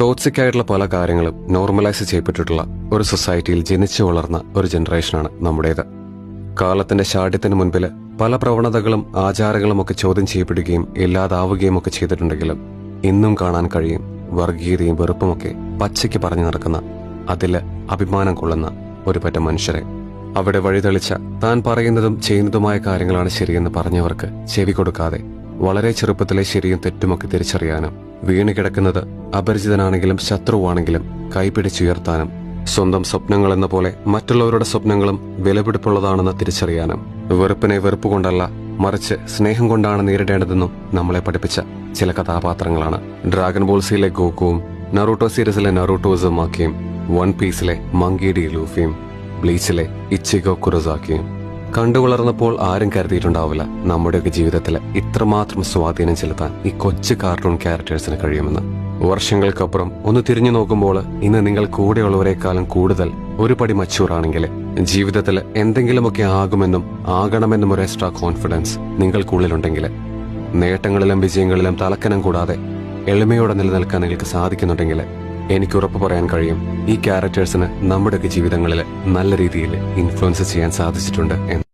Toxic ആയിട്ടുള്ള പല കാര്യങ്ങളും നോർമലൈസ് ചെയ്യപ്പെട്ടിട്ടുള്ള ഒരു സൊസൈറ്റിയിൽ ജനിച്ചു വളർന്ന ഒരു ജനറേഷനാണ് നമ്മുടേത്. കാലത്തിന്റെ ശാഠ്യത്തിന് മുൻപിൽ പല പ്രവണതകളും ആചാരങ്ങളും ഒക്കെ ചോദ്യം ചെയ്യപ്പെടുകയും ഇല്ലാതാവുകയും ഒക്കെ ചെയ്തിട്ടുണ്ടെങ്കിലും ഇന്നും കാണാൻ കഴിയും വർഗീയതയും വെറുപ്പുമൊക്കെ പച്ചയ്ക്ക് പറഞ്ഞു നടക്കുന്ന അതിൽ അഭിമാനം കൊള്ളുന്ന ഒരു പറ്റം മനുഷ്യരെ. അവിടെ വഴിതെളിച്ച താൻ പറയുന്നതും ചെയ്യുന്നതുമായ കാര്യങ്ങളാണ് ശരിയെന്ന് പറഞ്ഞവർക്ക് ചെവി കൊടുക്കാതെ വളരെ ചെറുപ്പത്തിലെ ശരിയും തെറ്റുമൊക്കെ തിരിച്ചറിയാനും വീണ് കിടക്കുന്നത് അപരിചിതനാണെങ്കിലും ശത്രുവാണെങ്കിലും കൈപിടിച്ചുയർത്താനും സ്വന്തം സ്വപ്നങ്ങൾ എന്ന പോലെ മറ്റുള്ളവരുടെ സ്വപ്നങ്ങളും വിലപിടിപ്പുള്ളതാണെന്ന് തിരിച്ചറിയാനും വെറുപ്പിനെ വെറുപ്പ് കൊണ്ടല്ല മറിച്ച് സ്നേഹം കൊണ്ടാണ് നേരിടേണ്ടതെന്നും നമ്മളെ പഠിപ്പിച്ച ചില കഥാപാത്രങ്ങളാണ്. ഡ്രാഗൺ ബോൾസിയിലെ ഗോകുവും നറൂട്ടോ സീരീസിലെ നറൂട്ടോസും ആക്കിയും വൺ പീസിലെ മങ്കി ഡി ലൂഫിയും ബ്ലീച്ചിലെ ഇച്ചിഗോ കുറുസാക്കിയും കണ്ടുവളർന്നപ്പോൾ ആരും കരുതിയിട്ടുണ്ടാവില്ല നമ്മുടെയൊക്കെ ജീവിതത്തിൽ ഇത്രമാത്രം സ്വാധീനം ചെലുത്താൻ ഈ കൊച്ചു കാർട്ടൂൺ ക്യാരക്ടേഴ്സിന് കഴിയുമെന്ന്. വർഷങ്ങൾക്കപ്പുറം ഒന്ന് തിരിഞ്ഞു നോക്കുമ്പോൾ ഇന്ന് നിങ്ങൾ കൂടെയുള്ളവരെക്കാളും കൂടുതൽ ഒരു പടി മച്ചൂർ ആണെങ്കിൽ ജീവിതത്തിൽ എന്തെങ്കിലുമൊക്കെ ആകുമെന്നും ആകണമെന്നും ഒരു എക്സ്ട്രാ കോൺഫിഡൻസ് നിങ്ങൾക്കുള്ളിലുണ്ടെങ്കിൽ നേട്ടങ്ങളിലും വിജയങ്ങളിലും തലക്കനം കൂടാതെ എളിമയോടെ നിലനിൽക്കാൻ നിങ്ങൾക്ക് സാധിക്കുന്നുണ്ടെങ്കിൽ എനിക്ക് ഉറപ്പ് പറയാൻ കഴിയും. ഈ ക്യാരക്ടേഴ്സിന് നമ്മുടെയൊക്കെ ജീവിതങ്ങളിൽ നല്ല രീതിയിൽ ഇൻഫ്ലുവൻസ് ചെയ്യാൻ സാധിച്ചിട്ടുണ്ട് എന്ന്.